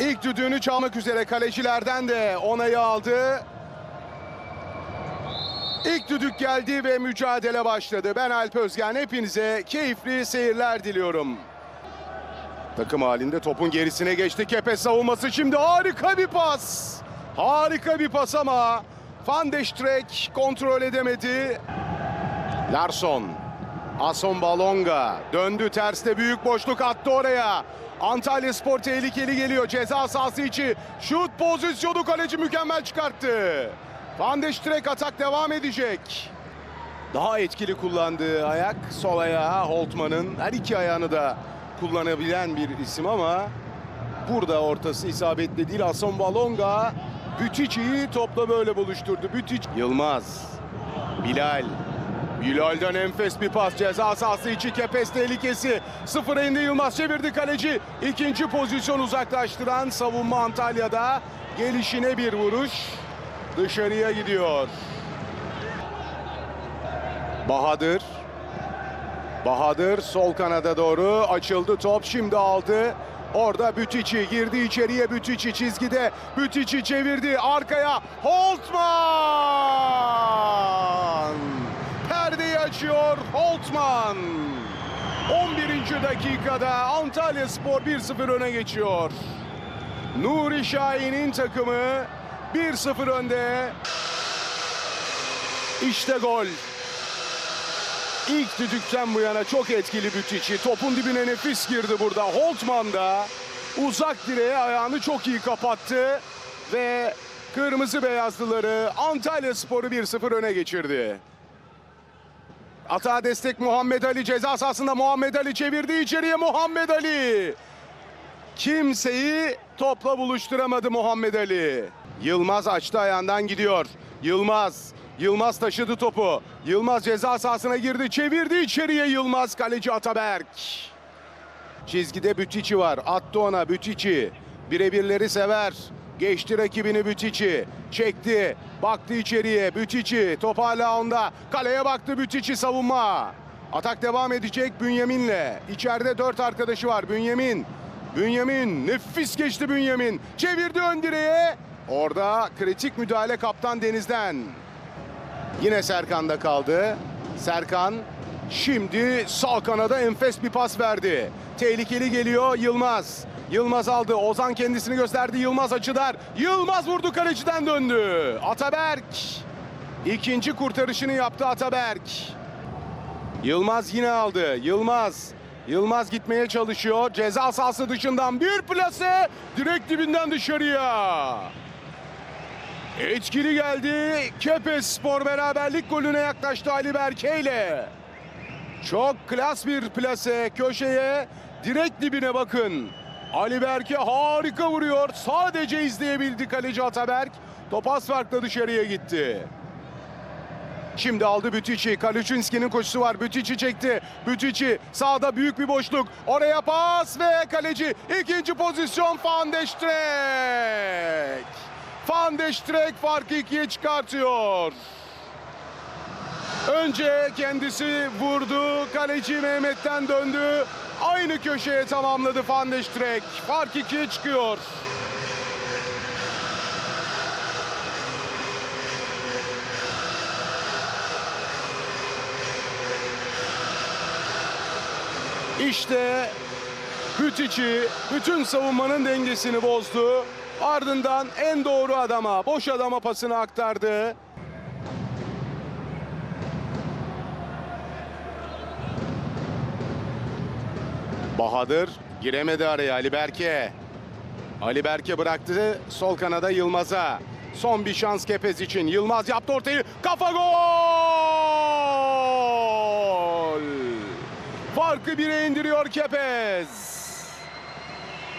İlk düdüğünü çalmak üzere kalecilerden de onayı aldı. İlk düdük geldi ve mücadele başladı. Ben Alp Özgen. Hepinize keyifli seyirler diliyorum. Takım halinde topun gerisine geçti. Kepes savunması şimdi harika bir pas. Harika bir pas ama Van de Streek kontrol edemedi. Larsson. Ason Balonga döndü terste büyük boşluk attı oraya. Antalya Spor tehlikeli geliyor ceza sahası içi. Şut pozisyonu kaleci mükemmel çıkarttı. Van de Streek atak devam edecek. Daha etkili kullandığı ayak sol ayağı Holtman'ın. Her iki ayağını da kullanabilen bir isim ama burada ortası isabetli değil. Ason Balonga Bütici'yi topla böyle buluşturdu. Bütic Yılmaz Bilal Bilal'den enfes bir pas ceza sahası içi kepes tehlikesi. Sıfıra indi Yılmaz çevirdi kaleci. İkinci pozisyon uzaklaştıran savunma Antalya'da. Gelişine bir vuruş. Dışarıya gidiyor. Bahadır. Bahadır sol kanada doğru açıldı top şimdi aldı. Orada Bütiçi girdi içeriye Bütiçi çizgide. Bütiçi çevirdi arkaya Holtman. Açıyor Holtman. 11. dakikada Antalya Spor 1-0 öne geçiyor. Nuri Şahin'in takımı 1-0 önde. İşte gol. İlk düdükten bu yana çok etkili Bütçi. Topun dibine nefis girdi burada. Holtman da uzak direğe ayağını çok iyi kapattı. Ve kırmızı beyazlıları Antalya Sporu 1-0 öne geçirdi. Atağa destek Muhammed Ali ceza sahasında Muhammed Ali çevirdi içeriye Muhammed Ali. Kimseyi topla buluşturamadı Muhammed Ali. Yılmaz açtı ayağından gidiyor. Yılmaz. Yılmaz taşıdı topu. Yılmaz ceza sahasına girdi. Çevirdi içeriye Yılmaz. Kaleci Ataberk. Çizgide Bütçiçi var. Attı ona Bütçiçi. Birebirleri sever. Geçti rakibini Bütçiçi. Çekti. Baktı içeriye. Bütçiçi. Top hala onda. Kaleye baktı Bütçiçi savunma. Atak devam edecek Bünyamin'le. İçeride dört arkadaşı var. Bünyamin. Bünyamin. Nefis geçti Bünyamin. Çevirdi ön direğe. Orada kritik müdahale kaptan Deniz'den. Yine Serkan'da kaldı. Serkan şimdi sağ kanada enfes bir pas verdi. Tehlikeli geliyor Yılmaz. Yılmaz aldı. Ozan kendisini gösterdi. Yılmaz açılar. Yılmaz vurdu kaleciden döndü. Ataberk. İkinci kurtarışını yaptı Ataberk. Yılmaz yine aldı. Yılmaz. Yılmaz gitmeye çalışıyor. Ceza sahası dışından bir plase. Direkt dibinden dışarıya. Etkili geldi. Kepes Spor beraberlik golüne yaklaştı Ali Berke ile. Çok klas bir plase köşeye. Direkt dibine bakın. Ali Berke harika vuruyor. Sadece izleyebildi kaleci Ataberk. Top az farkla dışarıya gitti. Şimdi aldı Bütüçi. Kaluçinski'nin koşusu var. Bütüçi çekti. Bütüçi sağda büyük bir boşluk. Oraya pas ve kaleci. ikinci pozisyon Van de Streek. Van de Streek farkı ikiye çıkartıyor. Önce kendisi vurdu. Kaleci Mehmet'ten döndü. Aynı köşeye tamamladı Van de Streek. Fark ikiye çıkıyor. İşte Hütiç'i bütün savunmanın dengesini bozdu. Ardından en doğru adama, boş adama pasını aktardı. Bahadır giremedi araya Ali Berke. Ali Berke bıraktı sol kanada Yılmaz'a. Son bir şans Kepez için. Yılmaz yaptı ortayı. Kafa gol! Farkı bire indiriyor Kepez.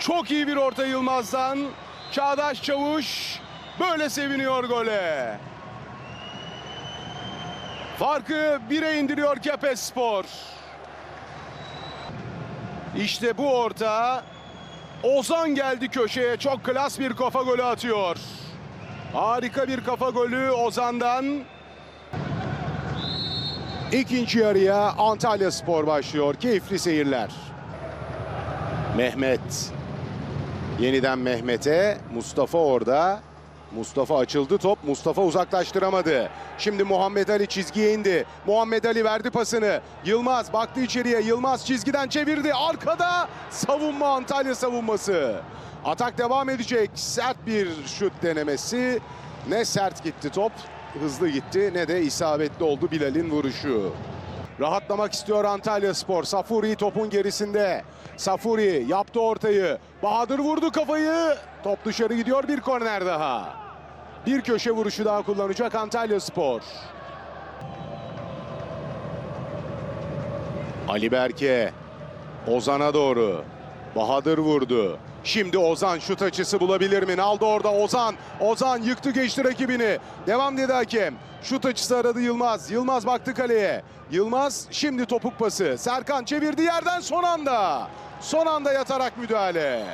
Çok iyi bir orta Yılmaz'dan. Çağdaş Çavuş böyle seviniyor gole. Farkı bire indiriyor Kepez Spor. İşte bu orta. Ozan geldi köşeye. Çok klas bir kafa golü atıyor. Harika bir kafa golü Ozan'dan. İkinci yarıya Antalya Spor başlıyor. Keyifli seyirler. Mehmet. Yeniden Mehmet'e. Mustafa orada. Mustafa açıldı top. Mustafa uzaklaştıramadı. Şimdi Muhammed Ali çizgiye indi. Muhammed Ali verdi pasını. Yılmaz baktı içeriye. Yılmaz çizgiden çevirdi. Arkada savunma Antalya savunması. Atak devam edecek. Sert bir şut denemesi. Ne sert gitti top. Hızlı gitti ne de isabetli oldu Bilal'in vuruşu. Rahatlamak istiyor Antalya Spor. Safuri topun gerisinde. Safuri yaptı ortayı. Bahadır vurdu kafayı. Top dışarı gidiyor bir korner daha. Bir köşe vuruşu daha kullanacak Antalya Spor. Ali Berke. Ozan'a doğru. Bahadır vurdu. Şimdi Ozan şut açısı bulabilir mi? Aldı orada Ozan. Ozan yıktı geçti rakibini. Devam dedi hakem. Şut açısı aradı Yılmaz. Yılmaz baktı kaleye. Yılmaz şimdi topuk pası. Serkan çevirdi yerden son anda. Son anda yatarak müdahale.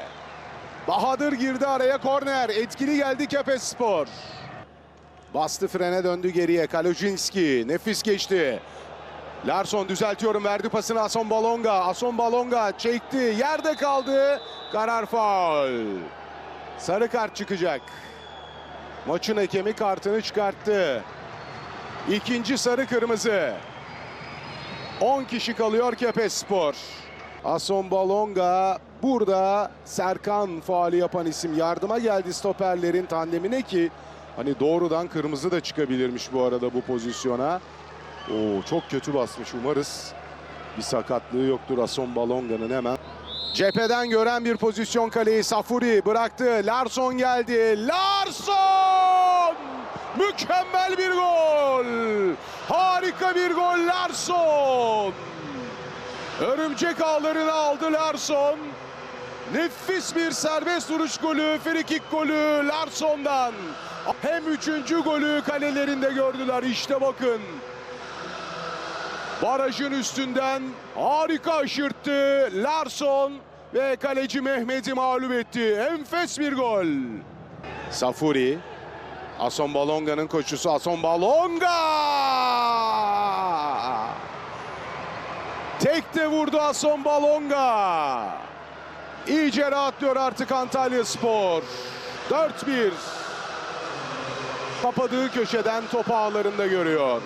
Bahadır girdi araya korner. Etkili geldi Kepes Spor. Bastı frene döndü geriye. Kalojinski nefis geçti. Larson düzeltiyorum verdi pasını Ason Balonga. Ason Balonga çekti yerde kaldı. Karar faul. Sarı kart çıkacak. Maçın hakemi kartını çıkarttı. İkinci sarı kırmızı. 10 kişi kalıyor Kepes Spor. Ason Balonga burada Serkan faali yapan isim yardıma geldi stoperlerin tandemine ki hani doğrudan kırmızı da çıkabilirmiş bu arada bu pozisyona. Oo, çok kötü basmış umarız. Bir sakatlığı yoktur Ason Balonga'nın hemen. Cepheden gören bir pozisyon kaleyi Safuri bıraktı. Larson geldi. Larson! Mükemmel bir gol. Harika bir gol Larson. Örümcek ağlarını aldı Larson. Nefis bir serbest vuruş golü, frikik golü Larson'dan. Hem üçüncü golü kalelerinde gördüler. İşte bakın. Barajın üstünden harika aşırttı Larson ve kaleci Mehmet'i mağlup etti. Enfes bir gol. Safuri. Ason Balonga'nın koşusu Ason Balonga. Tek de vurdu Ason Balonga. İyice rahatlıyor artık Antalya Spor. 4-1. Kapadığı köşeden top ağlarında görüyor.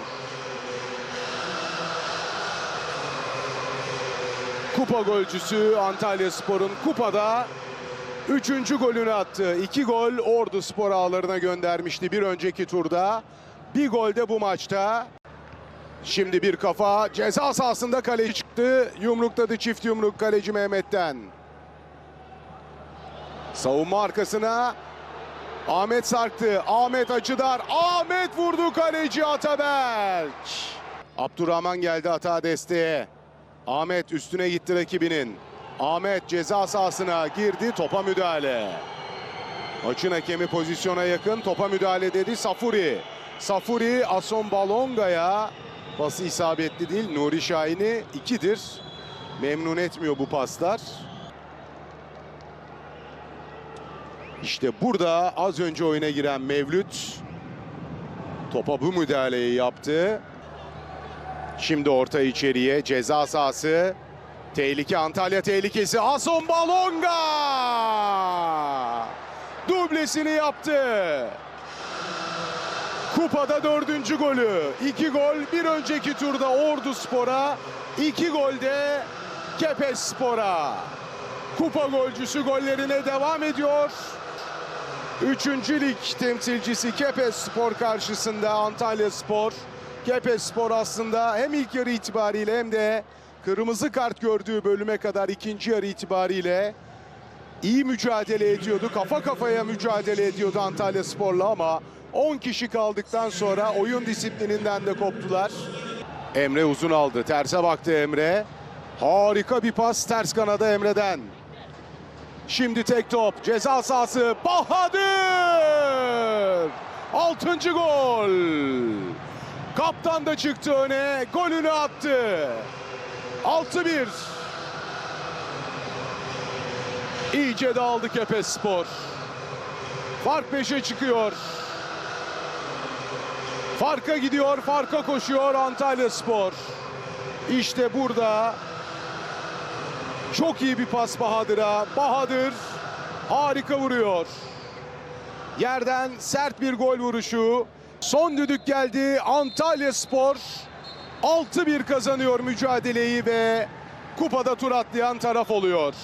Kupa golcüsü Antalya Spor'un kupada 3. golünü attı. 2 gol Ordu Spor ağlarına göndermişti bir önceki turda. Bir gol de bu maçta. Şimdi bir kafa ceza sahasında kaleci çıktı. Yumrukladı çift yumruk kaleci Mehmet'ten. Savunma arkasına Ahmet sarktı. Ahmet açıdar. Ahmet vurdu kaleci Ataberk. Abdurrahman geldi hata desteğe. Ahmet üstüne gitti rakibinin. Ahmet ceza sahasına girdi. Topa müdahale. Maçın hakemi pozisyona yakın. Topa müdahale dedi Safuri. Safuri Ason Balonga'ya pası isabetli değil. Nuri Şahin'i ikidir. Memnun etmiyor bu paslar. İşte burada az önce oyuna giren Mevlüt topa bu müdahaleyi yaptı. Şimdi orta içeriye ceza sahası. Tehlike Antalya tehlikesi. Ason Balonga! Dublesini yaptı. Kupada dördüncü golü. İki gol bir önceki turda Ordu Spor'a. iki gol de Kepes Spor'a. Kupa golcüsü gollerine devam ediyor. Üçüncü lig temsilcisi Kepes Spor karşısında Antalya Spor. Kepes Spor aslında hem ilk yarı itibariyle hem de kırmızı kart gördüğü bölüme kadar ikinci yarı itibariyle iyi mücadele ediyordu. Kafa kafaya mücadele ediyordu Antalya Spor'la ama 10 kişi kaldıktan sonra oyun disiplininden de koptular. Emre uzun aldı. Terse baktı Emre. Harika bir pas ters kanada Emre'den. Şimdi tek top. Ceza sahası. Bahadır! Altıncı gol. Kaptan da çıktı öne. Golünü attı. 6-1. İyice dağıldı Kepes Spor. Fark 5'e çıkıyor. Farka gidiyor, farka koşuyor Antalya Spor. İşte burada çok iyi bir pas Bahadır'a. Bahadır Harika vuruyor. Yerden sert bir gol vuruşu. Son düdük geldi. Antalya Spor 6-1 kazanıyor mücadeleyi ve kupada tur atlayan taraf oluyor.